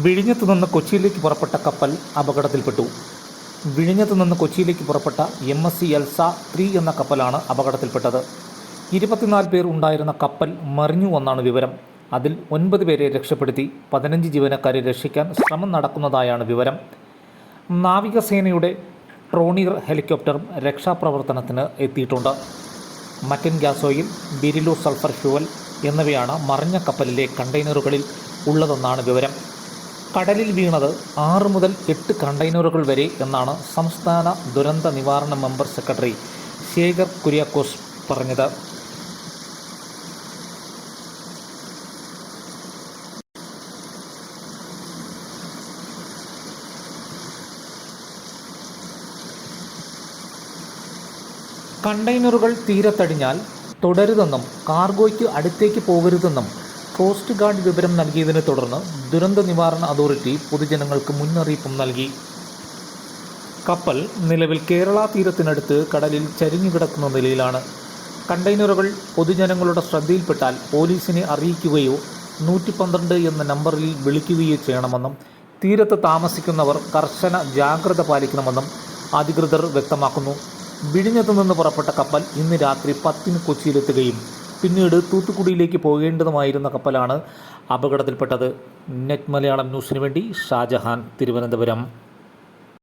വിഴിഞ്ഞത്ത് നിന്ന് കൊച്ചിയിലേക്ക് പുറപ്പെട്ട കപ്പൽ അപകടത്തിൽപ്പെട്ടു. വിഴിഞ്ഞത്തു നിന്ന് കൊച്ചിയിലേക്ക് പുറപ്പെട്ട M S C Elsa three എന്ന കപ്പലാണ് അപകടത്തിൽപ്പെട്ടത്. ഇരുപത്തിനാല് പേർ ഉണ്ടായിരുന്ന കപ്പൽ മറിഞ്ഞു എന്നാണ് വിവരം. അതിൽ ഒൻപത് പേരെ രക്ഷപ്പെടുത്തി പതിനഞ്ച് ജീവനക്കാരെ രക്ഷിക്കാൻ ശ്രമം നടക്കുന്നതായാണ് വിവരം. നാവികസേനയുടെ ട്രോണിയർ ഹെലികോപ്റ്ററും രക്ഷാപ്രവർത്തനത്തിന് എത്തിയിട്ടുണ്ട്. മറ്റൻ ഗ്യാസ് ഓയിൽ ബിരിലു സൾഫർ ഫ്യൂവൽ എന്നിവയാണ് മറിഞ്ഞ കപ്പലിലെ കണ്ടെയ്നറുകളിൽ ഉള്ളതെന്നാണ് വിവരം. കടലിൽ വീണത് ആറ് മുതൽ എട്ട് കണ്ടെയ്നറുകൾ വരെ എന്നാണ് സംസ്ഥാന ദുരന്ത നിവാരണ മെമ്പർ സെക്രട്ടറി ശേഖർ കുര്യാക്കോസ് പറഞ്ഞത്. കണ്ടെയ്നറുകൾ തീരത്തടിഞ്ഞാൽ തുടരുതെന്നും കാർഗോയ്ക്ക് അടുത്തേക്ക് പോകരുതെന്നും കോസ്റ്റ് ഗാർഡ് വിവരം നൽകിയതിനെ തുടർന്ന് ദുരന്ത നിവാരണ അതോറിറ്റി പൊതുജനങ്ങൾക്ക് മുന്നറിയിപ്പും നൽകി. കപ്പൽ നിലവിൽ കേരള തീരത്തിനടുത്ത് കടലിൽ ചരിഞ്ഞുകിടക്കുന്ന നിലയിലാണ്. കണ്ടെയ്നറുകൾ പൊതുജനങ്ങളുടെ ശ്രദ്ധയിൽപ്പെട്ടാൽ പോലീസിനെ അറിയിക്കുകയോ നൂറ്റി പന്ത്രണ്ട് എന്ന നമ്പറിൽ വിളിക്കുകയോ ചെയ്യണമെന്നും തീരത്ത് താമസിക്കുന്നവർ കർശന ജാഗ്രത പാലിക്കണമെന്നും അധികൃതർ വ്യക്തമാക്കുന്നു. വിഴിഞ്ഞത്തു നിന്ന് പുറപ്പെട്ട കപ്പൽ ഇന്ന് രാത്രി പത്തിന് കൊച്ചിയിലെത്തുകയും പിന്നീട് തൂത്തുക്കുടിയിലേക്ക് പോകേണ്ടതുമായിരുന്ന കപ്പലാണ് അപകടത്തിൽപ്പെട്ടത്. നെറ്റ് മലയാളം ന്യൂസിനു വേണ്ടി ഷാജഹാൻ തിരുവനന്തപുരം.